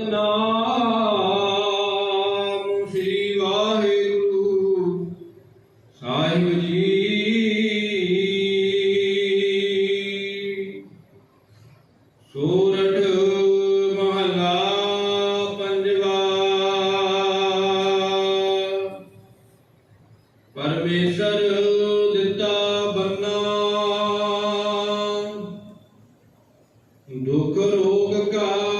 ਨਾਮ ਸ੍ਰੀ ਵਾਹਿਗੁਰੂ। ਸਾਹਿਬ ਜੀ। ਸੂਰਠ ਮਹਲਾ ਪੰਜਵਾ। ਪਰਮੇਸ਼ਰ ਦਿੱਤਾ ਬੰਨਾ। ਦੁਖ ਰੋਗ ਕਾ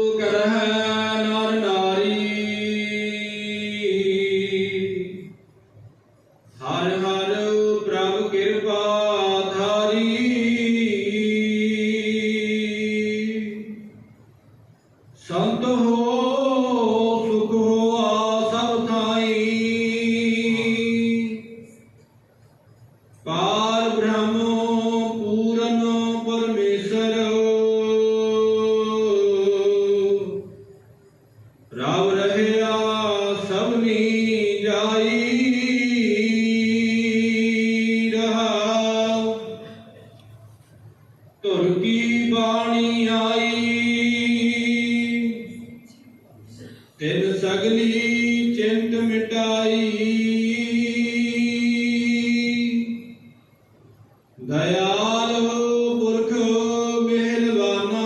ਸੰਤ ਹੋ, ਸੁਖ ਹੋਆ ਸਭ ਥਾਈ। ਪਾਰ ਬ੍ਰਹਮ, ਪੂਰਨ ਪਰਮੇਸ਼ਰ ਰਾਵ ਰਹਿਆ ਸਭਨੀ ਜਾਈ। ਰਹਾਉ ਤੁਰ ਕੀ ਬਾਣੀ ਆਈ। ਤਿਨ ਸਗਲੀ ਚਿੰਤ ਮਿਟਾਈ। ਦਇਆਲ ਪੁਰਖ ਮਿਹਰਬਾਨਾ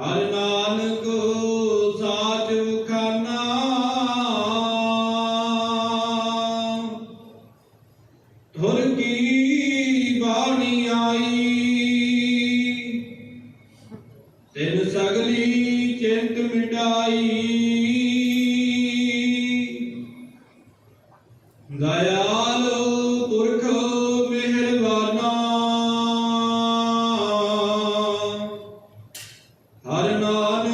ਹਰ ਨਾਨਕ ਸਾਚ ਕੀ हर नाम